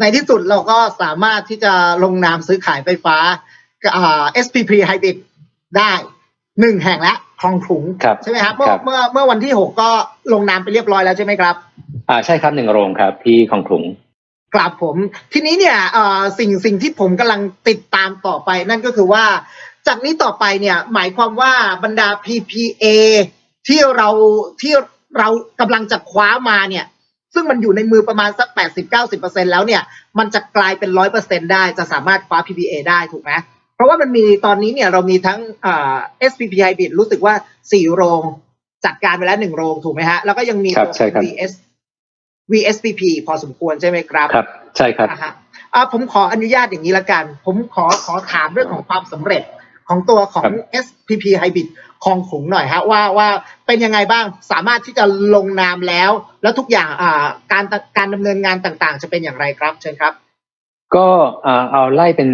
ในที่สุดเราก็สามารถที่จะลงนามซื้อขายไฟฟ้าอ่า SPP Hybrid ได้หนึ่งแห่งแล้วคลองขลุงครับใช่ไหมครับเมื่อครับเมื่อเมื่อวันที่หกก็ลงนามไปเรียบร้อยแล้วใช่ไหมครับ อ่าใช่ครับหนึ่งโรงครับที่คลองขลุงครับผมทีนี้เนี่ยเอ่อสิ่งสิ่งที่ผมกำลังติดตามต่อไป นั่นก็คือว่า จากนี้ต่อไปเนี่ยหมายความว่าบรรดา PPA ที่เราที่เรากำลังจะคว้ามาเนี่ย ซึ่งมันอยู่ในมือประมาณสัก 80-90%แล้วเนี่ย มันจะกลายเป็น 100%ได้ จะสามารถคว้า PPA ได้ถูกไหมเพราะว่ามันมีตอนนี้เนี่ยเรามีทั้งเอ่อ SPP Hybrid รู้สึกว่า 4 โรง จัดการไปแล้วหนึ่งโรงถูกไหมฮะ แล้วก็ยังมีครับตัวใช่ครับ VS VSPP พอสมควรใช่ไหมครับ ครับ ใช่ครับอ่าฮะอ่าผมขออนุญาตอย่างนี้ละกัน ผมขอขอถามเรื่องของความสำเร็จ ของตัวของครับ SPP Hybrid คลองขลุงหน่อยฮะว่าว่าเป็นยังไงบ้างสามารถที่จะลงนามแล้ว แล้วทุกอย่างอ่าการการดำเนินงานต่างๆ จะเป็นอย่างไรครับเชิญครับ ก็อ่าเอาไล่เป็น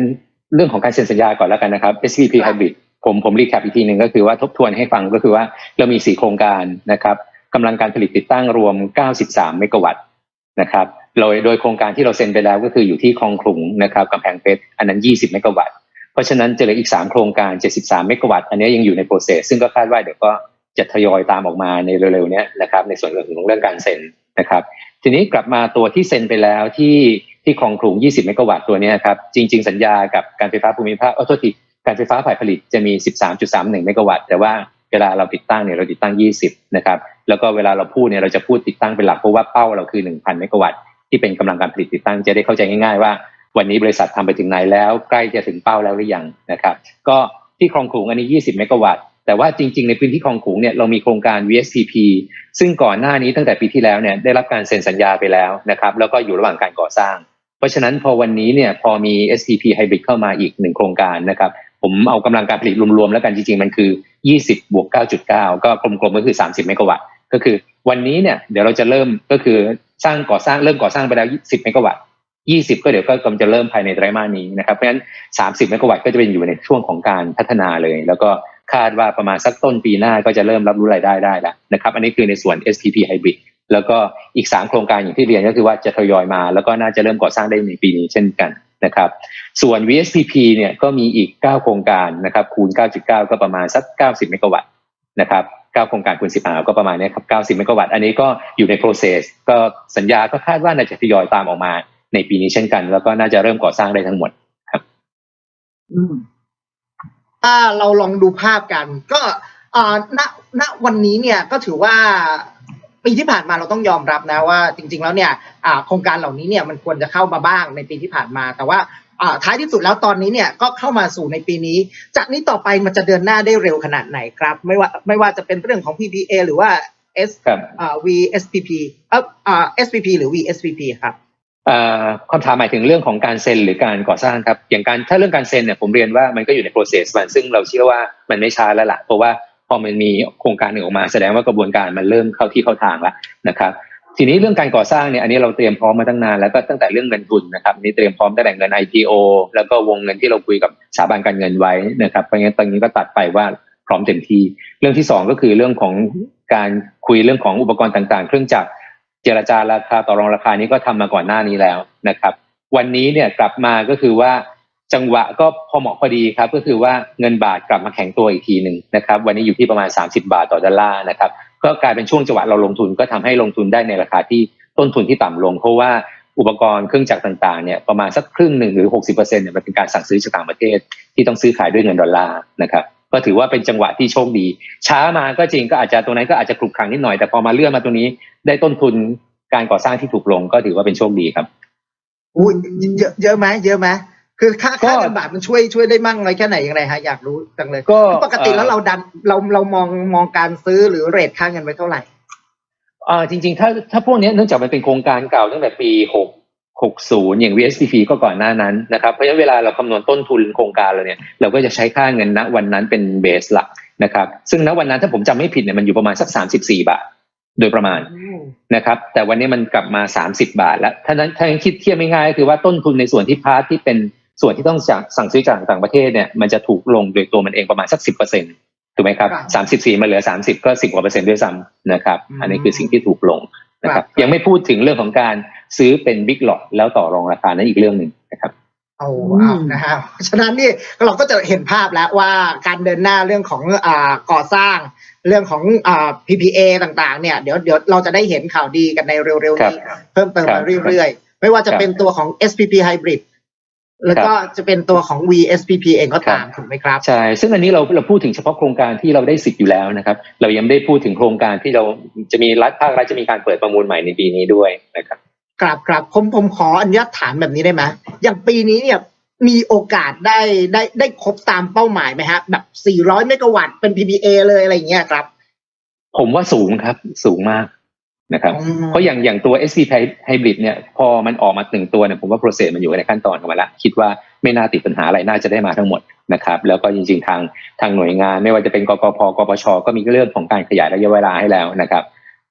เรื่องของการเซ็นสัญญาก่อนแล้วกันนะครับ SVP ครับ Hybrid ผมผมรีแคปอีกทีหนึ่งก็คือว่าทบทวนให้ฟังก็คือว่าเรามี 4 โครงการนะครับกำลังการผลิตติดตั้งรวม 93 เมกะวัตต์นะครับโดยโดยโครงการที่เราเซ็นไปแล้วก็คืออยู่ที่คลองขลุงนะครับกำแพงเพชรอันนั้น 20 เมกะวัตต์ เพราะฉะนั้นจะเหลืออีก 3 โครงการ 73 เมกะวัตต์ อันนี้ยังอยู่ในโปรเซส ซึ่งก็คาดว่าเดี๋ยวก็จะทยอยตามออกมาในเร็วๆนี้นะครับ ในส่วนของเรื่องการเซ็นนะครับ ทีนี้กลับมาตัวที่เซ็นไปแล้วที่ที่คลองขลุง 20 เมกะวัตต์ตัวนี้ครับ จริง ๆ สัญญากับการไฟฟ้าภูมิภาคเออโทษทีการไฟฟ้าฝ่ายผลิตจะมี 13.31 เมกะวัตต์ แต่ว่าเวลาเราติดตั้งเนี่ยเราติดตั้ง 20 นะครับ แล้วก็เวลาเราพูดเนี่ยเราจะพูดติดตั้งเป็นหลักเพราะว่าเป้าเราคือ 1,000 เมกะวัตต์ที่เป็นกำลังการผลิตติดตั้งจะได้เข้าใจง่ายๆว่า วันนี้บริษัททำไปถึงไหนแล้ว ใกล้จะถึงเป้าแล้วหรือยังนะครับ ก็ที่คลองขลุงอันนี้ 20 เมกะวัตต์แต่ว่าจริง ๆ ในพื้นที่คลองขลุงเนี่ยเรามีโครงการ VSPP ซึ่งก่อนหน้านี้ตั้งแต่ปีที่แล้วเนี่ยได้รับการเซ็นสัญญาไปแล้วนะครับแล้วก็อยู่ระหว่างการก่อสร้าง เพราะฉะนั้นพอวันนี้เนี่ยพอมี STP Hybrid เข้ามาอีกหนึ่งโครงการนะครับผมเอากำลังการผลิตรวมๆแล้วกันจริงๆ มันคือ 20 บวก 9.9 ก็กลมๆก็คือ 30 เมกะวัตต์ก็คือวันนี้เนี่ยเดี๋ยวเราจะเริ่มก็คือสร้างก่อสร้างเริ่มก่อสร้างไปแล้ว 10 เมกะวัตต์ 20 ก็เดี๋ยวก็กำลังจะเริ่มภายในไตรมาสนี้นะครับเพราะฉะนั้น 30เมกะวัตต์ก็จะเป็นอยู่ในช่วงของการพัฒนาเลย แล้วก็คาดว่าประมาณสักต้นปีหน้าก็จะเริ่มรับรู้รายได้ได้แล้วนะครับอันนี้คือในส่วน STP Hybrid แล้วก็อีก 3 โครงการอย่างที่เรียนก็คือว่าจะทยอยมา แล้วก็น่าจะเริ่มก่อสร้างได้ในปีนี้เช่นกันนะครับส่วน VSPP เนี่ยก็มีอีก 9 โครงการนะครับคูณ 9.9 ก็ประมาณสัก 90 เมกะวัตต์นะครับ9โครงการคูณ10อ่าก็ประมาณเนี้ยครับ 90 เมกะวัตต์ อันนี้ก็อยู่ใน process ก็สัญญาก็คาดว่าน่าจะทยอยตามออกมา ในปีนี้เช่นกัน แล้วก็น่าจะเริ่มก่อสร้างได้ทั้งหมดอืมถ้าเราลองดูภาพกัน ก็อ่าณณวันนี้เนี่ยก็ถือว่าปีที่ผ่านมาเราต้องยอมรับนะว่า จริง ๆ แล้วเนี่ยอ่าโครงการเหล่านี้เนี่ยมันควรจะเข้ามาบ้างในปีที่ผ่านมา แต่ว่าอ่าท้ายที่สุดแล้วตอนนี้เนี่ยก็เข้ามาสู่ในปีนี้ จากนี้ต่อไปมันจะเดินหน้าได้เร็วขนาดไหนครับ ไม่ว่าไม่ว่าจะเป็นเรื่องของ PPA หรือว่า S ครับอ่า VSPP เอ่ออ่า SPP หรือ VSPP ครับเอ่อ คำถามหมายถึงเรื่องของการเซ็นหรือการก่อสร้างครับ อย่างการถ้าเรื่องการเซ็นเนี่ยผมเรียนว่ามันก็อยู่ใน process มันซึ่งเราเชื่อว่ามันไม่ช้าแล้วล่ะเพราะว่าพอมันมีโครงการหนึ่งออกมา แสดงว่ากระบวนการมันเริ่มเข้าที่เข้าทางแล้วนะครับทีนี้เรื่องการก่อสร้างเนี่ยอันนี้เราเตรียมพร้อมมาตั้งนานแล้วก็ตั้งแต่เรื่องเงินทุนนะครับนี่เตรียมพร้อมตั้งแต่เงิน IPO แล้วก็วงเงินที่เราคุยกับสถาบันการเงินไว้นะครับเพราะงั้นตอนนี้ก็ตัดไปว่าพร้อมเต็มที่ เรื่องที่สองก็คือเรื่องของการคุยเรื่องของอุปกรณ์ต่างๆ เครื่องจักร เจรจาราคาต่อรองราคานี้ก็ทำมาก่อนหน้านี้แล้วนะครับ วันนี้เนี่ยกลับมาก็คือว่าจังหวะก็พอเหมาะพอดีครับ ก็คือว่าเงินบาทกลับมาแข็งตัวอีกทีหนึ่งนะครับ วันนี้อยู่ที่ประมาณ 30 บาทต่อดอลลาร์นะครับ ก็กลายเป็นช่วงจังหวะเราลงทุนก็ทำให้ลงทุนได้ในราคาที่ต้นทุนที่ต่ำลง เพราะว่าอุปกรณ์เครื่องจักรต่างๆเนี่ยประมาณสักครึ่งหนึ่งหรือ 60%เนี่ยมันเป็นการสั่งซื้อจากต่างประเทศที่ต้องซื้อขายด้วยเงินดอลลาร์นะครับ ก็ถือว่าเป็นจังหวะที่โชคดี ช้ามาก็จริงก็อาจจะตรงนั้นก็อาจจะคลุกคลังนิดหน่อยแต่พอมาเลื่อนมาตรงนี้ ได้ต้นทุนการก่อสร้างที่ถูกลงก็ถือว่าเป็นโชคดีครับอุ้ยเยอะเยอะไหมเยอะไหมคือค่าก็ค่าเงินบาทมันช่วยช่วยได้มั่งอะไรแค่ไหนอย่างไรฮะอยากรู้จังเลยก็ปกติแล้วเราดันเราเรามองมองการซื้อหรือเรทค่าเงินไว้เท่าไหร่อ่าจริง ๆ ถ้าถ้าพวกเนี้ยเนื่องจากมันเป็นโครงการเก่าตั้งแต่ปี6 60 อย่าง VSTP ก็ก่อนหน้านั้นนะครับเพราะฉะนั้นเวลาเราคำนวณต้นทุนโครงการเราเนี่ยเราก็จะใช้ค่าเงินณวันนั้นเป็นเบสหลักนะครับซึ่งณวันนั้นถ้าผมจำไม่ผิดเนี่ยมันอยู่ประมาณสัก 34 บาท โดยประมาณนะครับแต่วันนี้มันกลับมา 30 บาท แล้วถ้านั้นถ้ายังคิดเทียบง่ายๆก็คือว่าต้นทุนในส่วนที่พาร์ทที่เป็นส่วนที่ต้องสั่งสั่งซื้อจากต่างประเทศเนี่ยมันจะถูกลงโดยตัวมันเองประมาณสัก 10%ถูกไหมครับครับ34มาเหลือ30ก็10กว่าเปอร์เซ็นต์ด้วยซ้ำนะครับอืมอันนี้คือสิ่งที่ถูกลงนะครับครับ ยังไม่พูดถึงเรื่องของการ ซื้อเป็นบิ๊กหลอดแล้วต่อรองราคานั้นอีกเรื่องหนึ่งนะครับเอาเอานะฮะเพราะฉะนั้นนี่เราก็จะเห็นภาพแล้วว่าการเดินหน้าเรื่องของอ่าก่อสร้างเรื่องของอ่า PPA ต่างๆ เนี่ยเดี๋ยวเดี๋ยวเราจะได้เห็นข่าวดีกันในเร็วๆนี้เพิ่มเติมครัมาบเรื่อยๆ ไม่ว่าจะครับเป็นตัวของ SPP Hybrid แล้วก็จะเป็นตัวของ VSPP เองก็ตามถูกไหมครับ ใช่ ซึ่งอันนี้เราเราพูดถึงเฉพาะโครงการที่เราได้สิทธิ์อยู่แล้วนะครับ เรายังไม่ได้พูดถึงโครงการที่เราจะมีรัฐภาครัฐจะมีการเปิดประมูลใหม่ในปีนี้ด้วยนะครับ ครับครับผมผมขออนุญาตถามแบบนี้ได้ไหมอย่างปีนี้เนี่ยมีโอกาสได้ได้ได้ครบตามเป้าหมายไหมฮะ แบบ 400 เมกะวัตต์เป็น PPA เลยอะไรอย่างเงี้ยครับ ผมว่าสูงครับ สูงมากนะครับอืมเพราะอย่างอย่างตัว SP Hybrid เนี่ย พอมันออกมาหนึ่งตัวเนี่ยผมว่าโปรเซสมันอยู่ในขั้นตอนของมันละ คิดว่าไม่น่าติดปัญหาอะไรน่าจะได้มาทั้งหมดนะครับ แล้วก็จริง ๆ ทางทางหน่วยงาน ไม่ว่าจะเป็นกกพกปชก็มีเรื่องของการขยายระยะเวลาให้แล้วนะครับ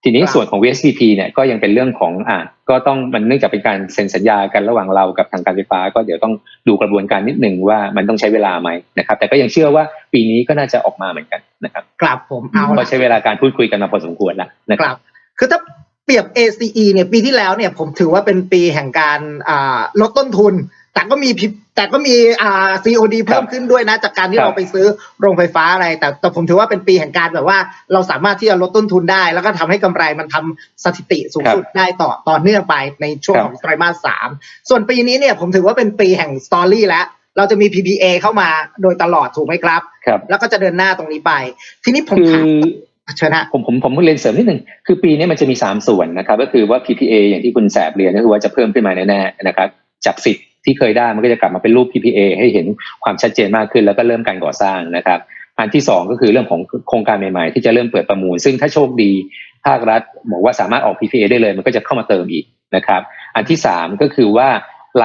ทีนี้ครับส่วนของ VSPP เนี่ยก็ยังเป็นเรื่องของอะก็ต้องมันเนื่องจากเป็นการเซ็นสัญญากันระหว่างเรากับทางการไฟฟ้า ก็เดี๋ยวต้องดูกระบวนการนิดหนึ่งว่ามันต้องใช้เวลาไหมนะครับ แต่ก็ยังเชื่อว่าปีนี้ก็น่าจะออกมาเหมือนกันนะครับกลับผมเอาก็ละใช้เวลาการพูดคุยกันมาพอสมควรแล้วนะกครับลับคือถ้าเปรียบ ACE เนี่ยปีที่แล้วเนี่ยผมถือว่าเป็นปีแห่งการอ่าลดต้นทุน แต่ก็มีพิแต่ก็มีอ่า COD เพิ่มขึ้นด้วยนะ จากการที่ครับเราไปซื้อโรงไฟฟ้าอะไร แต่แต่ผมถือว่าเป็นปีแห่งการแบบว่า เราสามารถที่จะลดต้นทุนได้ แล้วก็ทำให้กำไรมันทำสถิติสูงสุดได้ต่อต่อเนื่องไปในช่วงครับของไตรมาสสามส่วนปีนี้เนี่ยผมถือว่าเป็นปีแห่งสตอรี่แล้วเราจะมี PPA เข้ามาโดยตลอดถูกไหมครับครับ แล้วก็จะเดินหน้าตรงนี้ไป ทีนี้ผมคือถามเชิญฮะผมผมผมเรียนเสริมนิดหนึ่งคือปีนี้มันจะมีสามส่วนนะครับ ก็คือว่า PPA อย่างที่คุณแสบเรียนก็คือว่าจะเพิ่มขึ้นมาแน่ๆนะครับจากสิทธิ์ ที่เคยได้มันก็จะกลับมาเป็นรูป PPA ให้เห็นความชัดเจนมากขึ้น แล้วก็เริ่มการก่อสร้างนะครับ อันที่สองก็คือเรื่องของโครงการใหม่ๆ ที่จะเริ่มเปิดประมูล ซึ่งถ้าโชคดีภาครัฐบอกว่าสามารถออก PPA ได้เลยมันก็จะเข้ามาเติมอีกนะครับอันที่สามก็คือว่า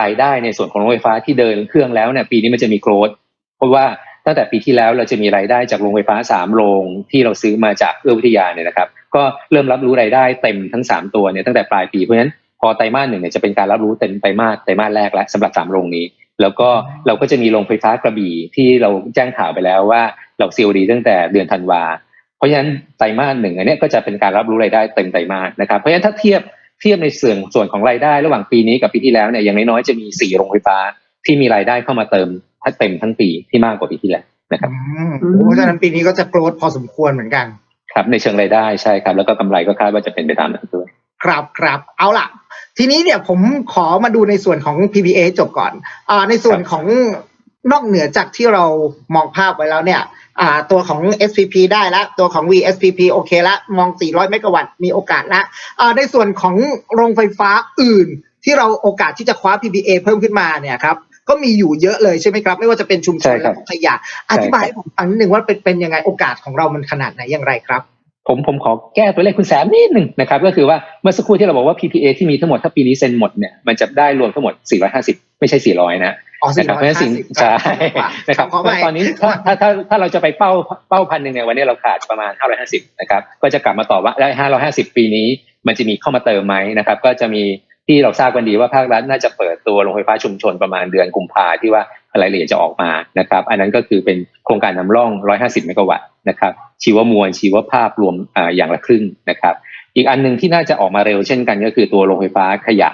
รายได้ในส่วนของโรงไฟฟ้าที่เดินเครื่องแล้วเนี่ยปีนี้มันจะมีโกรธเพราะว่าตั้งแต่ปีที่แล้วเราจะมีรายได้จากโรงไฟฟ้าสามโรงที่เราซื้อมาจากเอื้อวิทยาเนี่ยนะครับ ก็เริ่มรับรู้รายได้เต็มทั้งสามตัวเนี่ยตั้งแต่ปลายปีเพราะฉะนั้น อไตรมาสหนึ่งเนี่ยจะเป็นการรับรู้เต็มไตรมาสไตรมาสแรกแล้วสำหรับสามโรงนี้ แล้วก็เราก็จะมีโรงไฟฟ้ากระบี่ที่เราแจ้งข่าวไปแล้วว่าเรา COD ตั้งแต่เดือนธันวาเพราะฉะนั้นไตรมาสหนึ่งอันเนี้ยก็จะเป็นการรับรู้รายได้เต็มไตรมาสนะครับเพราะฉะนั้นถ้าเทียบเทียบในส่วนส่วนของรายได้ ระหว่างปีนี้กับปีที่แล้วเนี่ยอย่างน้อยๆจะมีสี่โรงไฟฟ้าที่มีรายได้เข้ามาเติมถ้าเต็มทั้งปีที่มากกว่าปีที่แล้วนะครับอืมเพราะฉะนั้นปีนี้ก็จะโกรธพอสมควรเหมือนกัน ครับในเชิงรายได้ใช่ครับ แล้วก็กำไรก็คาดว่าจะเป็นไปตามนั้นด้วยครับครับเอาล่ะ ทีนี้เนี่ยผมขอมาดูในส่วนของ PPA จบก่อนอ่าในส่วนของนอกเหนือจากที่เรามองภาพไว้แล้วเนี่ยอ่าตัวของ SPP ได้แล้วตัวของ VSPP โอเคละ มอง 400 เมกะวัตต์มีโอกาสละอ่าในส่วนของโรงไฟฟ้าอื่น ที่เราโอกาสที่จะคว้า PPA เพิ่มขึ้นมาเนี่ยครับก็มีอยู่เยอะเลยใช่ไหมครับ ไม่ว่าจะเป็นชุมชใช่นครัและบขยะอธิบายให้ผมฟังนิดนึงว่าเป็นเป็นยังไงโอกาสของเรามันขนาดไหนอย่างไรครับ ผมผมขอแก้ตัวเลขคุณแสมนิดหนึ่งนะครับ ก็คือว่าเมื่อสักครู่ที่เราบอกว่า PPA ที่มีทั้งหมดถ้าปีนี้เซ็นหมดเนี่ยมันจะได้รวมทั้งหมด 450 ไม่ใช่ 400 นะอ๋อนะครับเพราะฉะนั้นสิ่ง450ใช่กว่านะครับขอเพไปราะตอนนี้ถ้าถ้าถ้าถ้าเราจะไปเป้าเป้าพันหนึ่งเนี่ยวันนี้เราขาดประมาณ 550 นะครับ ก็จะกลับมาตอบว่าได้ 550 ปีนี้ มันจะมีเข้ามาเติมไหมนะครับ ก็จะมีที่เราทราบกันดีว่าภาครัฐน่าจะเปิดตัวโรงไฟฟ้าชุมชนประมาณเดือนกุมภาที่ว่า รายละเอียดจะออกมานะครับ อันนั้นก็คือเป็นโครงการนำร่อง 150 เมกะวัตต์นะครับ ชีวมวล ชีวภาพรวมออย่างละครึ่งนะครับ อีกอันหนึ่งที่น่าจะออกมาเร็วเช่นกันก็คือตัวโรงไฟฟ้าขยะ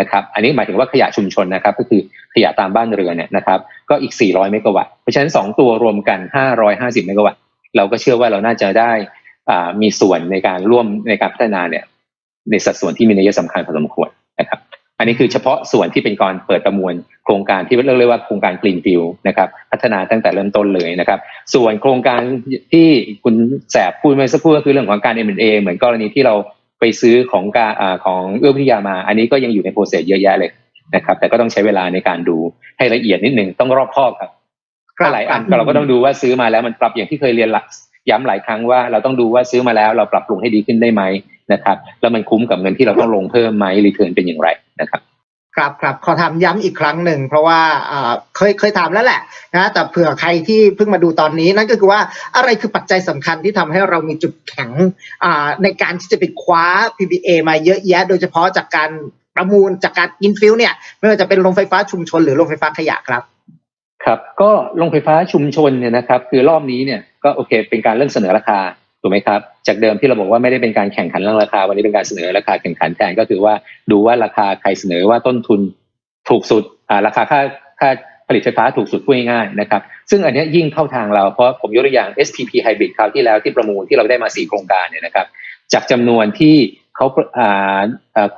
นะครับ อันนี้หมายถึงว่าขยะชุมชนนะครับ ก็คือขยะตามบ้านเรือนเนี่ยนะครับ ก็อีก 400 เมกะวัตต์ เพราะฉะนั้น 2 ตัวรวมกัน 550 เมกะวัตต์ เราก็เชื่อว่าเราน่าจะได้มีส่วนในการร่วมในการพัฒนาเนี่ยในสัดส่วนที่มีนัยสำคัญพอสมควร อันนี้คือเฉพาะส่วนที่เป็นการเปิดประมวลโครงการที่เรียกว่าโครงการ Green Field นะครับพัฒนาตั้งแต่เริ่มต้นเลยนะครับ ส่วนโครงการที่คุณแสบพูดเมื่อสักครู่ก็คือเรื่องของการ M&A เหมือนกรณีที่เราไปซื้อของการอ่าของเอื้อวิทยามา อันนี้ก็ยังอยู่ในโปรเซสเยอะแยะเลยนะครับ แต่ก็ต้องใช้เวลาในการดูให้ละเอียดนิดหนึ่งต้องรอบคอบครับครับก็หลายอันเราก็ต้องดูว่าซื้อมาแล้วมันปรับอย่างที่เคยเรียนหลักย้ำหลายครั้งว่าเราต้องดูว่าซื้อมาแล้วเราปรับปรุงให้ดีขึ้นได้ไหม นะครับแล้วมันคุ้มกับเงินที่เราต้องลงเพิ่มไหมรีเทิร์นเป็นอย่างไรนะครับครับครับขอถามย้ำอีกครั้งหนึ่งเพราะว่าอ่าเคยเคยถามแล้วแหละนะแต่เผื่อใครที่เพิ่งมาดูตอนนี้นั่นก็คือว่าอะไรคือปัจจัยสำคัญที่ทำให้เรามีจุดแข็งอ่าในการที่จะไปคว้า PPA มาเยอะแยะ โดยเฉพาะจากการประมูลจากการอินฟิลเนี่ยไม่ว่าจะเป็นโรงไฟฟ้าชุมชนหรือโรงไฟฟ้าขยะครับ ครับ ก็โรงไฟฟ้าชุมชนเนี่ยนะครับ คือรอบนี้เนี่ยก็โอเค เป็นการเริ่มเสนอราคา ถูกไหมครับ จากเดิมที่เราบอกว่าไม่ได้เป็นการแข่งขันเรื่องราคา วันนี้เป็นการเสนอราคาแข่งขันแทนก็คือว่าดูว่าราคาใครเสนอว่าต้นทุนถูกสุดอ่าราคาค่าค่าผลิตไฟฟ้าถูกสุดพูดง่ายๆนะครับ ซึ่งอันนี้ยิ่งเข้าทางเราเพราะผมยกตัวอย่าง SPP Hybrid คราวที่แล้วที่ประมูลที่เราได้มาสี่โครงการเนี่ยนะครับ จากจำนวนที่เขาอ่า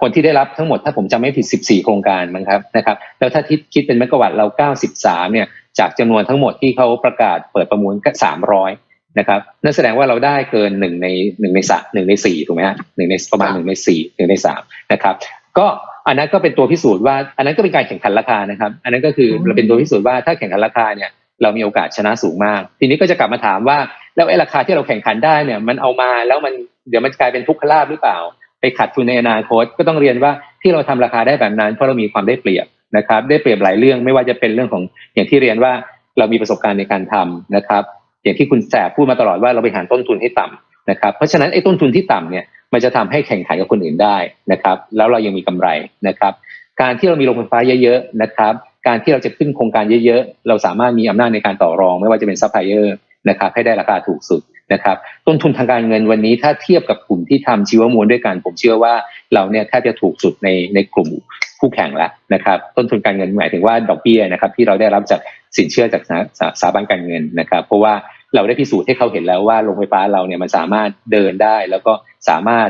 คนที่ได้รับทั้งหมดถ้าผมจำไม่ผิด 14 โครงการมั้งครับนะครับ แล้วถ้าคิดเป็นเมกะวัตต์เรา 93 เนี่ย จากจำนวนทั้งหมดที่เขาประกาศเปิดประมูลก็300 นะครับนั่นแสดงว่าเราได้เกินหนึ่งในหนึ่งในสามหนึ่งในสี่ถูกไหมฮะหนึ่งในประมาณหนึ่งในสี่หนึ่งในสามนะครับ ก็อันนั้นก็เป็นตัวพิสูจน์ว่า อันนั้นก็เป็นการแข่งขันราคานะครับ อันนั้นก็คือเราเป็นตัวพิสูจน์ว่าถ้าแข่งขันราคาเนี่ยเรามีโอกาสชนะสูงมาก ทีนี้ก็จะกลับมาถามว่าแล้วไอ้ราคาที่เราแข่งขันได้เนี่ยมันเอามาแล้วมันเดี๋ยวมันกลายเป็นทุกขลาบหรือเปล่า ไปขัดทุนในอนาคตก็ต้องเรียนว่าที่เราทำราคาได้แบบนั้น เพราะเรามีความได้เปรียบนะครับ ได้เปรียบหลายเรื่องไม่ว่าจะเป็นเรื่องของอย่างที่เรียนว่าเรามีประสบการณ์ในการทำนะครับ อย่างที่คุณแสบพูดมาตลอดว่าเราไปหารต้นทุนให้ต่ำนะครับเพราะฉะนั้นไอ้ต้นทุนที่ต่ำเนี่ยมันจะทำให้แข่งขันกับคนอื่นได้นะครับ แล้วเรายังมีกำไรนะครับ การที่เรามีโรงไฟฟ้าเยอะๆนะครับ การที่เราจะขึ้นโครงการเยอะๆ เราสามารถมีอำนาจในการต่อรอง ไม่ว่าจะเป็นซัพพลายเออร์นะครับให้ได้ราคาถูกสุดนะครับ ต้นทุนทางการเงินวันนี้ถ้าเทียบกับกลุ่มที่ทำชีวมวลด้วยกัน ผมเชื่อว่าเราเนี่ยแทบจะถูกสุดในในกลุ่มคู่แข่งแล้วนะครับ ต้นทุนการเงินหมายถึงว่าดอกเบี้ยนะครับที่เราได้รับจากสินเชื่อจากสถาสถาบันการเงินนะครับ เพราะว่า เราได้พิสูจน์ให้เขาเห็นแล้วว่าโรงไฟฟ้าเราเนี่ยมันสามารถเดินได้ แล้วก็สามารถ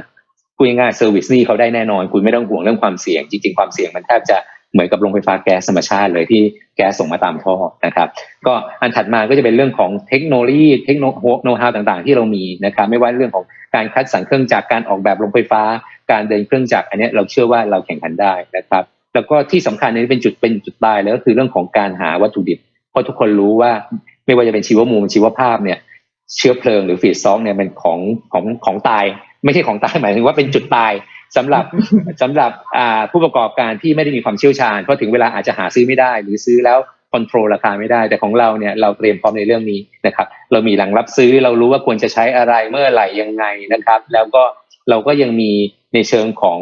พูดง่ายเซอร์วิสนี่เขาได้แน่นอน คุณไม่ต้องห่วงเรื่องความเสี่ยง จริง ๆ ความเสี่ยงมันแทบจะเหมือนกับโรงไฟฟ้าแก๊สธรรมชาติเลยที่แก๊สส่งมาตามท่อนะครับ ก็อันถัดมาก็จะเป็นเรื่องของเทคโนโลยีเทคโนโน้ตฮาวต่างๆ ที่เรามีนะครับ ไม่ว่าเรื่องของการคัดสรรเครื่องจักรการออกแบบโรงไฟฟ้า การเดินเครื่องจักรอันนี้เราเชื่อว่าเราแข่งขันได้นะครับ แล้วก็ที่สำคัญนนี้เป็นจุดเป็นจุดตายเลยก็คือเรื่องของการหาวัตถุดิบเพราะทุกคนรู้ว่า ไม่ว่าจะเป็นชีวมูลชีวภาพเนี่ยเชื้อเพลิงหรือฟีดซองเนี่ยเป็นของของของตาย ไม่ใช่ของตายหมายถึงว่าเป็นจุดตายสำหรับสำหรับผู้ประกอบการที่ไม่ได้มีความเชี่ยวชาญเพราะถึงเวลาอาจจะหาซื้อไม่ได้ หรือซื้อแล้วคอนโทรลราคาไม่ได้ แต่ของเราเนี่ยเราเตรียมพร้อมในเรื่องนี้นะครับ เรามีหลังรับซื้อเรารู้ว่าควรจะใช้อะไรเมื่อไหร่ยังไงนะครับ แล้วก็เราก็ยังมีในเชิงของ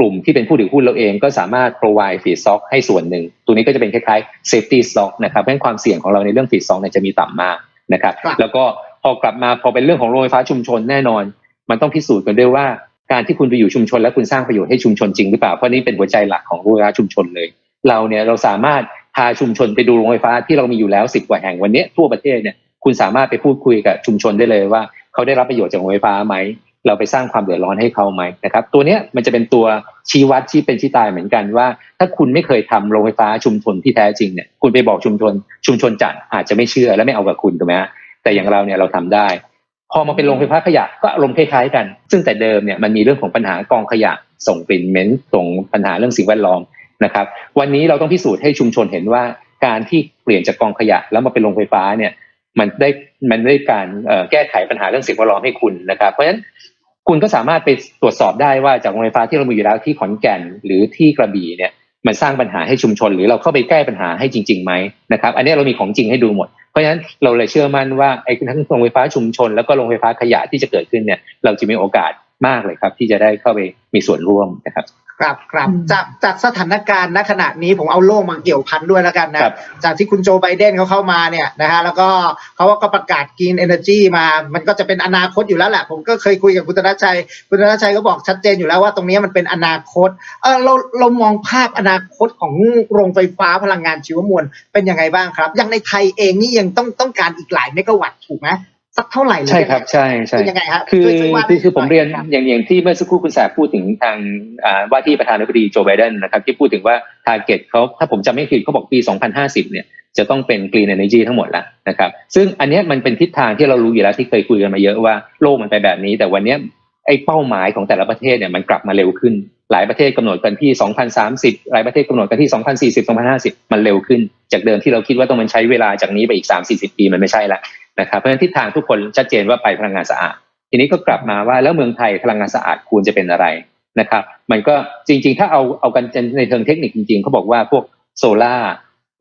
กลุ่มที่เป็นผู้ถือหุ้นเราเองก็สามารถ provide feed stock ให้ส่วนหนึ่ง ตัวนี้ก็จะเป็นคล้ายๆ safety stock นะครับเพราะฉะนั้นความเสี่ยงของเราในเรื่อง feed stock เนี่ยจะมีต่ำมากนะครับครับ แล้วก็พอกลับมาพอเป็นเรื่องของโรงไฟฟ้าชุมชนแน่นอน มันต้องพิสูจน์กันด้วยว่าการที่คุณไปอยู่ชุมชน แล้วคุณสร้างประโยชน์ให้ชุมชนจริงหรือเปล่าเพราะนี่เป็นหัวใจหลักของโรงไฟฟ้าชุมชนเลย เราเนี่ยเราสามารถพาชุมชนไปดูโรงไฟฟ้าที่เรามีอยู่แล้วสิบกว่าแห่งวันนี้ทั่วประเทศเนี่ยคุณสามารถไปพูดคุยกับชุมชนได้เลยว่า เขาได้รับประโยชน์จากโรงไฟฟ้าไหม เราไปสร้างความเดือดร้อนให้เขาไหมนะครับ ตัวเนี้ยมันจะเป็นตัวชี้วัดที่เป็นที่ตายเหมือนกันว่า ถ้าคุณไม่เคยทำโรงไฟฟ้าชุมชนที่แท้จริงเนี่ยคุณไปบอกชุมชน ชุมชนจัดอาจจะไม่เชื่อและไม่เอากับคุณถูกไหมฮะแต่อย่างเราเนี่ยเราทำได้ พอมาเป็นโรงไฟฟ้าขยะก็อารมณ์คล้ายๆกัน ซึ่งแต่เดิมเนี่ยมันมีเรื่องของปัญหากองขยะส่งกลิ่นเหม็นส่งปัญหาเรื่องสิ่งแวดล้อมนะครับ วันนี้เราต้องพิสูจน์ให้ชุมชนเห็นว่าการที่เปลี่ยนจากกองขยะแล้วมาเป็นโรงไฟฟ้าเนี่ยมันได้มันได้การแก้ไขปัญหาเรื่องสิ่งแวดล้อมให้คุณนะครับ เพราะฉะนั้น คุณก็สามารถไปตรวจสอบได้ว่าจากโรงไฟฟ้าที่เรามีอยู่แล้วที่ขอนแก่นหรือที่กระบี่เนี่ยมันสร้างปัญหาให้ชุมชน หรือเราเข้าไปแก้ปัญหาให้จริงๆไหมนะครับอันนี้เรามีของจริงให้ดูหมด เพราะฉะนั้นเราเลยเชื่อมั่นว่าไอ้ทั้งโรงไฟฟ้าชุมชน แล้วก็โรงไฟฟ้าขยะที่จะเกิดขึ้นเนี่ยเราจะมีโอกาสมากเลยครับ ที่จะได้เข้าไปมีส่วนร่วมนะครับ ครับครับอืมจากจากสถานการณ์ณขณะนี้ผมเอาโลกมาเกี่ยวพันด้วยแล้วกันนะครับจากที่คุณโจไบเดนเขาเข้ามาเนี่ยนะฮะแล้วก็เขาก็ประกาศ Green Energy มา มันก็จะเป็นอนาคตอยู่แล้วแหละ ผมก็เคยคุยกับคุณธนชัย คุณธนชัยก็บอกชัดเจนอยู่แล้วว่าตรงนี้มันเป็นอนาคตเออเราเรามองภาพอนาคตของโรงไฟฟ้าพลังงานชีวมวลเป็นยังไงบ้างครับอย่างในไทยเองนี่ยังต้องต้องการอีกหลายเมกะวัตต์ถูกไหม สักเท่าไหร่เลยใช่ครับใช่ใช่เป็นยังไงฮะคือช่วยช่วยว่าคือคือผมเรียนหน่ออย่างอย่างที่เมื่อสักครู่คุณแสบพูดถึงทางอ่าว่าที่ประธานาธิบดีโจไบเดนนะครับที่พูดถึงว่า t a r g e t เขาถ้าผมจำไม่ผิดเขาบอกปี 2050 เนี่ยจะต้องเป็น Green Energy ทั้งหมดแล้วนะครับซึ่งอันเนี้ยมันเป็นทิศทางที่เรารู้อยู่แล้วที่เคยคุยกันมาเยอะว่าโลกมันไปแบบนี้ แต่วันเนี้ยไอ้เป้าหมายของแต่ละประเทศเนี่ยมันกลับมาเร็วขึ้น หลายประเทศกำหนดกันที่ 2030 หลายประเทศกำหนดกันที่ 2040 2050 มันเร็วขึ้น จากเดิมที่เราคิดว่าต้องมันใช้เวลาจากนี้ไปอีก 3-40 ปีมันไม่ใช่ละ นะครับเพราะฉะนั้นทิศทางทุกคนชัดเจนว่าไปพลังงานสะอาด ทีนี้ก็กลับมาว่าแล้วเมืองไทยพลังงานสะอาดควรจะเป็นอะไรนะครับ มันก็จริง ๆ ถ้าเอาเอากันในเชิงเทคนิคจริง ๆเขาบอกว่าพวกโซล่า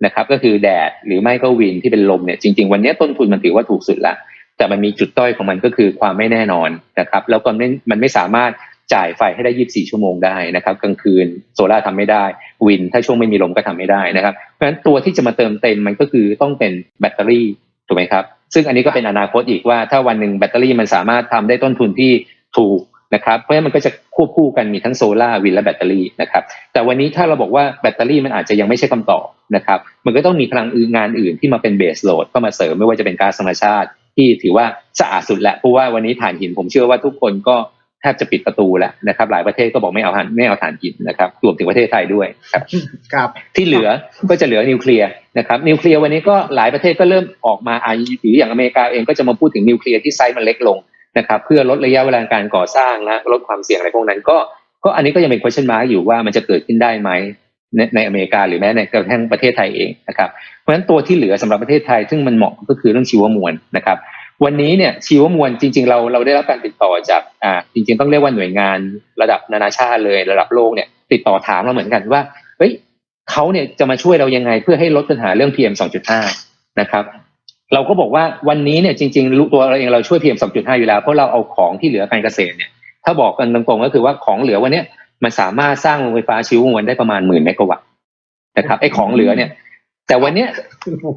นะครับก็คือแดดหรือไม่ก็วินที่เป็นลมเนี่ยจริง ๆ วันนี้ต้นทุนมันถือว่าถูกสุดละแต่มันมีจุดด้อยของมันก็คือความไม่แน่นอนนะครับ แล้วก็มันไม่สามารถจ่ายไฟให้ได้ 24 ชั่วโมงได้นะครับ กลางคืนโซล่าทำไม่ได้ วินถ้าช่วงไม่มีลมก็ทำไม่ได้นะครับ เพราะฉะนั้นตัวที่จะมาเติมเต็มมันก็คือต้องเป็นแบตเตอรี่ถูกไหมครับ ซึ่งอันนี้ก็เป็นอนาคตอีกว่าถ้าวันหนึ่งแบตเตอรี่มันสามารถทำได้ต้นทุนที่ถูกนะครับเพราะฉะนั้นมันก็จะควบคู่กันมีทั้งโซลาร์วินและแบตเตอรี่นะครับแต่วันนี้ถ้าเราบอกว่าแบตเตอรี่มันอาจจะยังไม่ใช่คำตอบนะครับมันก็ต้องมีพลังอื่นงานอื่นที่มาเป็นเบสโหลดเข้ามาเสริมไม่ว่าจะเป็นก๊าซธรรมชาติที่ถือว่าสะอาดสุดแหละเพราะว่าวันนี้ถ่านหินผมเชื่อว่าทุกคนก็ แทบจะปิดประตูแล้วนะครับ หลายประเทศก็บอกไม่เอาถ่านไม่เอาถ่านหินนะครับรวมถึงประเทศไทยด้วยครับครับ ที่เหลือก็จะเหลือนิวเคลียร์นะครับ นิวเคลียร์วันนี้ก็หลายประเทศก็เริ่มออกมาอาหรืออย่างอเมริกาเองก็จะมาพูดถึงนิวเคลียร์ที่ไซส์มันเล็กลงนะครับเพื่อลดระยะเวลาการก่อสร้างและลดความเสี่ยงอะไรพวกนั้นก็ก็อันนี้ก็ยังเป็น question mark อยู่ว่ามันจะเกิดขึ้นได้ไหมในในอเมริกาหรือแม้ในกระทั่งประเทศไทยเองนะครับ เพราะฉะนั้นตัวที่เหลือสำหรับประเทศไทย ซึ่งมันเหมาะก็คือเรื่องชีวมวลนะครับ วันนี้เนี่ยชีวมวลจริง ๆ เราเราได้รับการติดต่อจากอ่าจริง ๆ ต้องเรียกว่าหน่วยงานระดับนานาชาติเลยระดับโลกเนี่ยติดต่อถามเราเหมือนกันว่าเฮ้ยเขาเนี่ยจะมาช่วยเรายังไงเพื่อให้ลดปัญหาเรื่อง PM 2.5 นะครับ เราก็บอกว่าวันนี้เนี่ยจริงๆรู้ตัวเราเองเราช่วย PM 2.5 อยู่แล้วเพราะเราเอาของที่เหลือการเกษตรเนี่ยถ้าบอกกันตรงๆก็คือว่าของเหลือวันนี้มันสามารถสร้างโรงไฟฟ้าชีวมวลได้ประมาณหมื่นเมกะวัตต์นะครับไอ้ของเหลือเนี่ย แต่วันนี้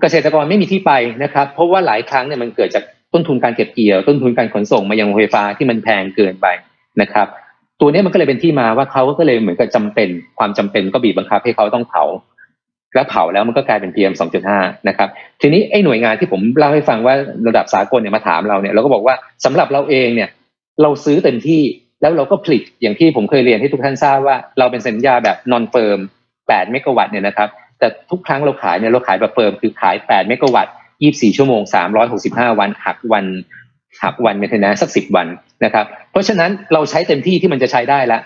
เกษตรกรไม่มีที่ไปนะครับ เพราะว่าหลายครั้งเนี่ยมันเกิดจาก ต้นทุนการเก็บเกี่ยว ต้นทุนการขนส่งมายังโรงไฟฟ้าที่มันแพงเกินไปนะครับ ตัวนี้มันก็เลยเป็นที่มาว่าเขาก็เลยเหมือนกับจำเป็นความจำเป็นก็บีบบังคับให้เขาต้องเผา แล้วเผาแล้วมันก็กลายเป็น PM 2.5 นะครับ ทีนี้ไอ้หน่วยงานที่ผมเล่าให้ฟังว่าระดับสากลเนี่ยมาถามเราเนี่ยเราก็บอกว่าสำหรับเราเองเนี่ย เราซื้อเต็มที่แล้วเราก็ผลิตอย่างที่ผมเคยเรียนให้ทุกท่านทราบว่าเราเป็นสัญญาแบบนอนเฟิร์ม8เมกะวัตต์เนี่ยนะครับแต่ทุกครั้งเราขายเนี่ยเราขายแบบเฟิร์มคือขาย 8 เมกะวัตต์ 24 ชั่วโมง 365 วันหักวันหักวันเมนเทนแนนสัก10วันนะครับ เพราะฉะนั้นเราใช้เต็มที่ที่มันจะใช้ได้ละ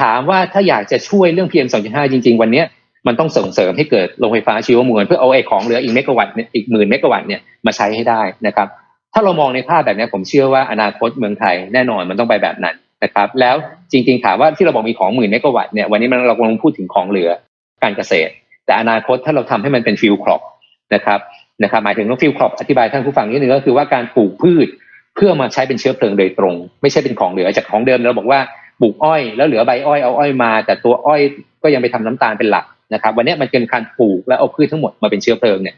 ถามว่าถ้าอยากจะช่วยเรื่อง PM 2.5 จริง ๆ วันนี้มันต้องส่งเสริมให้เกิดโรงไฟฟ้าชีวมวลเพื่อเอาไอ้ของเหลืออีกเมกะวัตต์อีกหมื่นเมกะวัตต์เนี่ยมาใช้ให้ได้นะครับ ถ้าเรามองในภาพแบบนี้ผมเชื่อว่าอนาคตเมืองไทยแน่นอนมันต้องไปแบบนั้นนะครับ แล้วจริง ๆ ถามว่าที่เราบอกมีของหมื่นเมกะวัตต์เนี่ยวันนี้มันเรากำลังพูดถึงของเหลือการเกษตร แต่อนาคตถ้าเราทำให้มันเป็นฟิลครอปนะครับ นะครับหมายถึงว่าฟิลครอปอธิบายท่านผู้ฟังนิดนึงก็คือว่าการปลูกพืชเพื่อมาใช้เป็นเชื้อเพลิงโดยตรง ไม่ใช่เป็นของเหลือจากของเดิมเราบอกว่าปลูกอ้อยแล้วเหลือใบอ้อยเอาอ้อยมา แต่ตัวอ้อยก็ยังไปทำน้ำตาลเป็นหลักนะครับวันนี้มันเป็นการปลูกแล้วเอาพืชทั้งหมดมาเป็นเชื้อเพลิงเนี่ย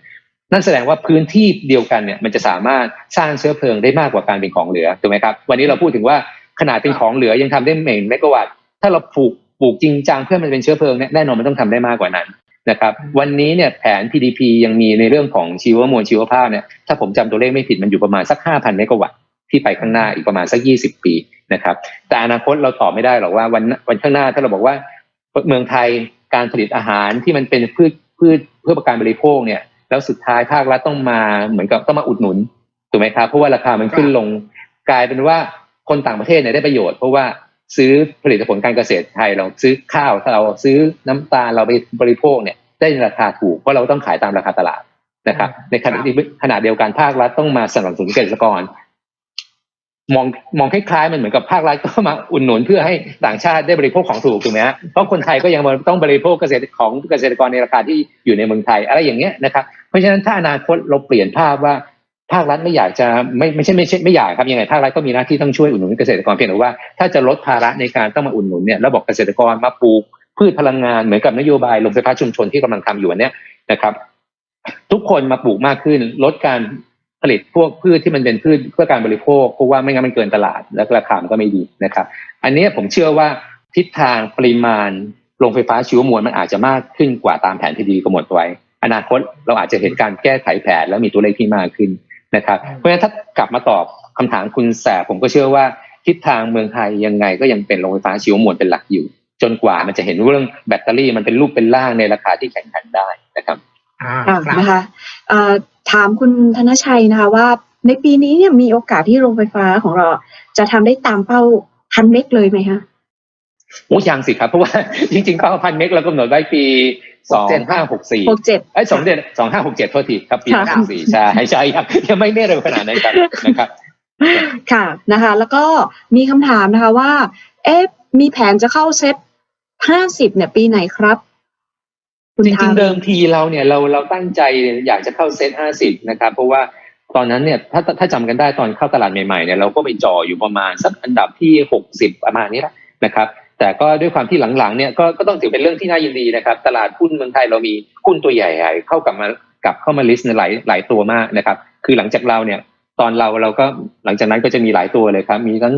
นั่นแสดงว่าพื้นที่เดียวกันเนี่ยมันจะสามารถสร้างเชื้อเพลิงได้มากกว่าการเป็นของเหลือถูกไหมครับวันนี้เราพูดถึงว่าขนาดเป็นของเหลือยังทำได้หมื่นเมกะวัตถ้าเราปลูกปลูกจริงจังเพื่อมันเป็นเชื้อเพลิงเนี่ยแน่นอนมันต้องทำได้มากกว่านั้น นะครับวันนี้เนี่ยแผน PDP ยังมีในเรื่องของชีวมวลชีวภาพเนี่ยถ้าผมจำตัวเลขไม่ผิดมันอยู่ประมาณสัก 5,000เมกะวัตต์ที่ไปข้างหน้าอีกประมาณสัก 20 ปีนะครับแต่อนาคตเราตอบไม่ได้หรอกว่าวันวันข้างหน้าถ้าเราบอกว่าเมืองไทยการผลิตอาหารที่มันเป็นพืชพืชเพื่อประการบริโภคเนี่ยแล้วสุดท้ายภาครัฐต้องมาเหมือนกับต้องมาอุดหนุนถูกไหมครับเพราะว่าราคามันขึ้นลงกลายเป็นว่าคนต่างประเทศเนี่ยได้ประโยชน์เพราะว่า ซื้อผลิตผลการเกษตรไทยเราซื้อข้าวเราซื้อน้ำตาลเราไปบริโภคเนี่ยได้ราคาถูกเพราะเราต้องขายตามราคาตลาดนะครับ ในขณะที่ขณะเดียวกันภาครัฐต้องมาสนับสนุนเกษตรกร มองมองคล้ายๆมันเหมือนกับภาครัฐก็มาอุดหนุนเพื่อให้ต่างชาติได้บริโภคของถูกถูกไหมฮะเพราะคนไทยก็ยังต้องบริโภคเกษตรของเกษตรกรในราคาที่อยู่ในเมืองไทย อะไรอย่างเงี้ยนะครับเพราะฉะนั้นถ้าอนาคตเราเปลี่ยนภาพว่า ภาครัฐไม่อยากจะไม่ไม่ใช่ไม่ใช่ไม่อยากครับยังไงภาครัฐก็มีหน้าที่ต้องช่วยอุดหนุนเกษตรกรเพียงแต่ว่าถ้าจะลดภาระในการต้องมาอุดหนุนเนี่ยแล้วบอกเกษตรกรมาปลูกพืชพลังงานเหมือนกับนโยบายโรงไฟฟ้าชุมชนที่กำลังทำอยู่อันเนี้ยนะครับ ทุกคนมาปลูกมากขึ้น ลดการผลิตพวกพืชที่มันเป็นพืชเพื่อการบริโภคเพราะว่าไม่งั้นมันเกินตลาดแล้วราคามันก็ไม่ดีนะครับ อันนี้ผมเชื่อว่าทิศทางปริมาณโรงไฟฟ้าชีวมวลมันอาจจะมากขึ้นกว่าตามแผนที่ดีกำหนดไว้ อนาคตเราอาจจะเห็นการแก้ไขแผนแล้วมีตัวเลขที่มากขึ้น นะครับเพราะฉะนั้นถ้ากลับมาตอบคำถามคุณแสบผมก็เชื่อว่าทิศทางเมืองไทยยังไงก็ยังเป็นโรงไฟฟ้าชีวมวลเป็นหลักอยู่ จนกว่ามันจะเห็นเรื่องแบตเตอรี่มันเป็นรูปเป็นร่างในราคาที่แข่งขันได้นะครับอ่าอ่าครับนะคะเอ่อถามคุณธนชัยนะคะว่าในปีนี้เนี่ยมีโอกาสที่โรงไฟฟ้าของเรา จะทำได้ตามเป้าพันเมกเลยไหมคะโอ้ยังสิครับ เพราะว่าจริงๆเป้าพันเมกเรากำหนดไว้ปี สองห้าหกสี่หกเจ็ดไอ้สองเดือนสองห้าหกเจ็ดโทษทีครับปีค่ะห้าสี่ใช่ใช่ยังยังไม่ไม่เร็วขนาดนั้นครับนะครับ ค่ะนะคะ แล้วก็มีคำถามนะคะว่า เอ๊ะมีแผนจะเข้าเซตห้าสิบเนี่ย ปีไหนครับคุณจทาริมงๆเดิมทีเราเนี่ยเราเราตั้งใจอยากจะเข้าเซ็ตห้าสิบนะครับ เพราะว่าตอนนั้นเนี่ยถ้าถ้าจำกันได้ตอนเข้าตลาดใหม่ๆเนี่ยเราก็ไปจ่ออยู่ประมาณสักอันดับที่หกสิบประมาณนี้แหละนะครับ แต่ก็ด้วยความที่หลังๆเนี่ยก็ก็ต้องถือเป็นเรื่องที่น่ายินดีนะครับ ตลาดหุ้นเมืองไทยเรามีหุ้นตัวใหญ่ๆเข้ากลับมากลับเข้ามาลิสต์ในหลายหลายตัวมากนะครับ คือหลังจากเราเนี่ย ตอนเราเราก็หลังจากนั้นก็จะมีหลายตัวเลยครับ มีทั้ง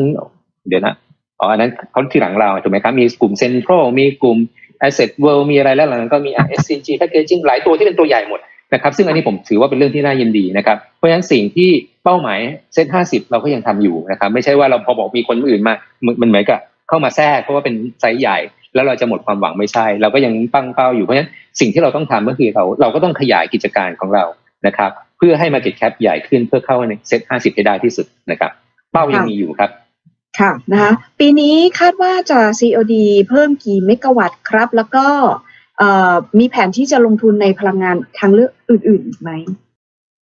เดี๋ยวนะอ๋ออันนั้นเขาที่หลังเราถูกไหมครับ มีกลุ่มเซ็นทรัลมีกลุ่ม Asset World มีอะไรแล้วหลังนั้นก็มี SCG Packaging หลายตัวที่เป็นตัวใหญ่หมดนะครับ ซึ่งอันนี้ผมถือว่าเป็นเรื่องที่น่ายินดีนะครับ เพราะฉะนั้นสิ่งที่เป้าหมายเซ็ตห้าสิบเราก็ยังทำอยู่นะครับ ไม่ใช่ว่าเราพอบอกมีคนอื่นมา มันเหมือนกับ เข้ามาแทรกเพราะว่าเป็นไซส์ใหญ่ แล้วเราจะหมดความหวังไม่ใช่ เราก็ยังตั้งเป้าอยู่เพราะฉะนั้นสิ่งที่เราต้องทำก็คือเราเราก็ต้องขยายกิจการของเรานะครับ เพื่อให้ Market Cap ใหญ่ขึ้นเพื่อเข้าในเซ็ตห้าสิบให้ได้ที่สุดนะครับ เป้ายังมีอยู่ครับค่ะนะคะปีนี้คาดว่าจะ COD เพิ่มกี่เมกะวัตต์ครับ แล้วก็เอ่อมีแผนที่จะลงทุนในพลังงานทางเลือกอื่นๆอีกไหม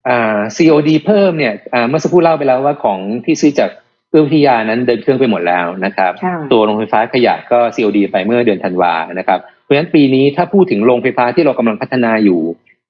อ่า COD เพิ่มเนี่ยอ่าเมื่อสักครู่เล่าไปแล้วว่าของที่ซื้อจาก เอื้อวิทยานั้นเดินเครื่องไปหมดแล้วนะครับค่ะตัวโรงไฟฟ้าขยะก็ COD ไปเมื่อเดือนธันวานะครับ เพราะฉะนั้นปีนี้ถ้าพูดถึงโรงไฟฟ้าที่เรากำลังพัฒนาอยู่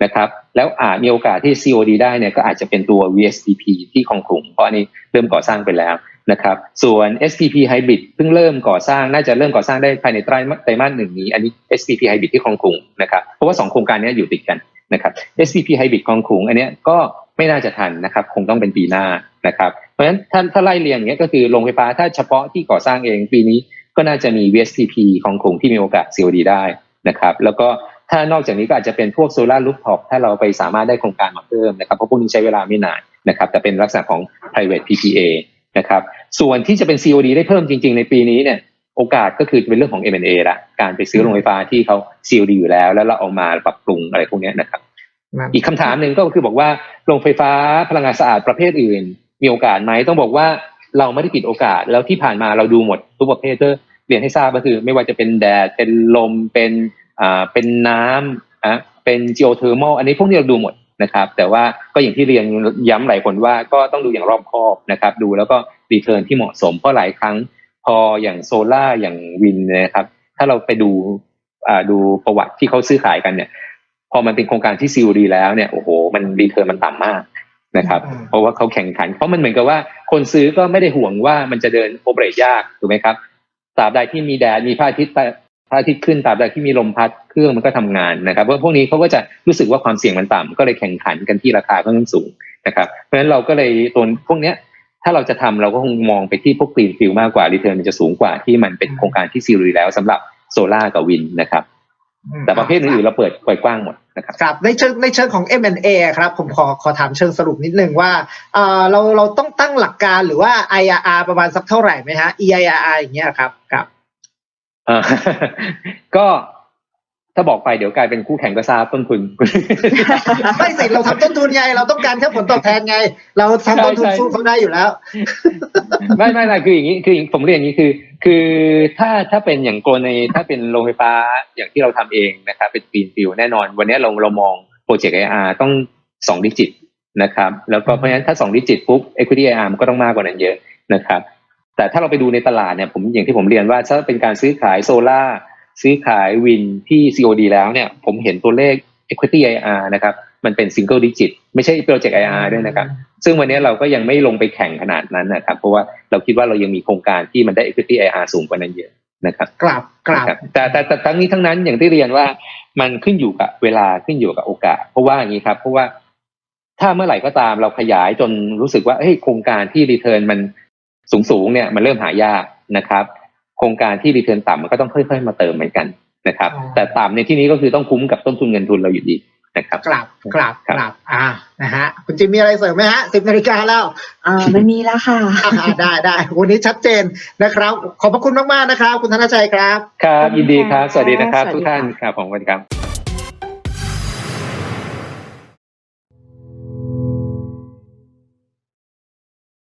นะครับ แล้วอาจมีโอกาสที่ COD ได้เนี่ยก็อาจจะเป็นตัว VSTP ที่คลองขลุงเพราะอันนี้เริ่มก่อสร้างไปแล้วนะครับ ส่วน SPP Hybrid เพิ่งเริ่มก่อสร้างน่าจะเริ่มก่อสร้างได้ภายในไตรมาสไตรมาสหนึ่งนี้ อันนี้ SPP Hybrid ที่คลองขลุงนะครับเพราะว่าสองโครงการเนี้ยอยู่ติดกันนะครับ SPP Hybrid คลองขลุงอันเนี้ยก็ไม่น่าจะทันนะครับ คงต้องเป็นปีหน้านะครับเพ ราะฉะนั้นถ้าถ้าไล่เรียงอย่างเงี้ยก็คือโรงไฟฟ้าถ้าเฉพาะที่ก่อสร้างเองปีนี้ก็น่าจะมี VSTP ของขลุงที่มีโอกาส COD ได้นะครับแล้วก็ถ้านอกจากนี้ก็อาจจะเป็นพวกโซลาร์ลูฟท็อปถ้าเราไปสามารถได้โครงการมาเพิ่มนะครับเพราะพวกนี้ใช้เวลาไม่นานนะครับแต่เป็นลักษณะของ private PPA นะครับส่วนที่จะเป็น COD ได้เพิ่มจริง ๆ ในปีนี้เนี่ยโอกาสก็คือเป็นเรื่องของ M&A ละการไปซื้อโรงไฟฟ้าที่เขา COD อยู่แล้ว แล้วเราเอามาปรับปรุงอะไรพวกเนี้ยนะครับ อีกคำถามหนึ่งก็คือบอกว่าโรงไฟฟ้าพลังงานสะอาดประเภทอื่น มีโอกาสไหมต้องบอกว่าเราไม่ได้ปิดโอกาสแล้วที่ผ่านมาเราดูหมดทุกประเภทเตอร์เรียนให้ทราบก็คือ ไม่ว่าจะเป็นแดดเป็นลมเป็นอ่าเป็นน้ำอะเป็น geothermal อันนี้พวกนี้เราดูหมดนะครับ แต่ว่าก็อย่างที่เรียนย้ำหลายคนว่าก็ต้องดูอย่างรอบคอบนะครับ ดูแล้วก็รีเทิร์นที่เหมาะสมเพราะหลายครั้งพออย่างโซล่าอย่างวินนยนะครับ ถ้าเราไปดูอ่าดูประวัติที่เขาซื้อขายกันเนี่ย พอมันเป็นโครงการที่ซีดีแล้วเนี่ยโอ้โห มันรีเทิร์นมันต่ำมาก นะครับอืมเพราะว่าเขาแข่งขันเพราะมันเหมือนกับว่า คนซื้อก็ไม่ได้ห่วงว่ามันจะเดินโอเปเรตยากถูกไหมครับตราบใดที่มีแดดมีพระอาทิตย์พระอาทิตย์ขึ้นตราบใดที่มีลมพัดเครื่องมันก็ทำงานนะครับเพราะพวกนี้เขาก็จะรู้สึกว่าความเสี่ยงมันต่ำก็เลยแข่งขันกันที่ราคาค่อนข้างสูงนะครับ เพราะฉะนั้นเราก็เลยตัวพวกเนี้ยถ้าเราจะทำเราก็คงมองไปที่พวกกรีนฟิลมากกว่ารีเทิร์นมันจะสูงกว่าที่มันเป็นโครงการที่ซีรีแล้วสำหรับโซลาร์กับวินนะครับ แต่ประเภทอื่นๆเราเปิดปล่อยกว้างหมดนะครับครับในเชิงในเชิงของ M&A ครับผมขอขอถามเชิงสรุปนิดนึงว่าเอ่อเราเราต้องตั้งหลักการหรือว่า IRR ประมาณสักเท่าไหร่ไหมฮะ EIRR อย่างเงี้ยครับครับอ่าก็ ถ้าบอกไปเดี๋ยวกลายเป็นคู่แข่งก็ทราบต้นทุนไม่สิเราทำต้นทุนไง เราต้องการแค่ผลตอบแทนไง เราทำต้นทุนใช่ใช่สู้เขาได้อยู่แล้ว ไม่ไม่ไม่คืออย่างนี้คือผมเรียนอย่างนี้คือ คือถ้าถ้าเป็นอย่างกรณีถ้าเป็นโรงไฟฟ้าอย่างที่เราทำเองนะครับเป็นกรีนฟิลแน่นอน วันนี้เราเรามองโปรเจกต์ IR ต้องสองดิจิตนะครับ แล้วก็เพราะฉะนั้นถ้าสองดิจิตปุ๊บ equity IR มันก็ต้องมากกว่านั้นเยอะนะครับ แต่ถ้าเราไปดูในตลาดเนี่ยผมอย่างที่ผมเรียนว่าถ้าเป็นการซื้อขายโซล่า ซื้อขายวินที่ COD แล้วเนี่ยผมเห็นตัวเลข equity IR นะครับมันเป็น single digit ไม่ใช่ project IR ด้วยนะครับ ซึ่งวันนี้เราก็ยังไม่ลงไปแข่งขนาดนั้นนะครับ เพราะว่าเราคิดว่าเรายังมีโครงการที่มันได้ equity IR สูงกว่านั้นเยอะนะครับกราบกราบนะครับแต่แต่แต่ทั้งนี้ทั้งนั้นอย่างที่เรียนว่ามันขึ้นอยู่กับเวลาขึ้นอยู่กับโอกาส เพราะว่าอย่างนี้ครับ เพราะว่าถ้าเมื่อไหร่ก็ตามเราขยายจนรู้สึกว่าเฮ้ยโครงการที่รีเทิร์นมันสูงสูงๆเนี่ยมันเริ่มหายากนะครับโครงการที่รีเทิร์นต่ำมันก็ต้องค่อย ๆ มาเติมเหมือนกันนะครับอ๋อแต่ต่ำในที่นี้ก็คือต้องคุ้มกับต้นทุนเงินทุนเราอยู่ดีนะครับกราบกราบครับกราบอ่านะฮะคุณจิมมีอะไรเสริมไหมฮะสิบนาฬิกาแล้วอ่าไม่มีแล้วค่ะอ่าได้ได้วันนี้ชัดเจนนะครับ ขอบพระคุณมากๆนะครับ คุณธนชัยครับ ครับยินดีครับ สวัสดีนะครับสวัสดีทุกท่านค่ะครับผมสวัสดีครับ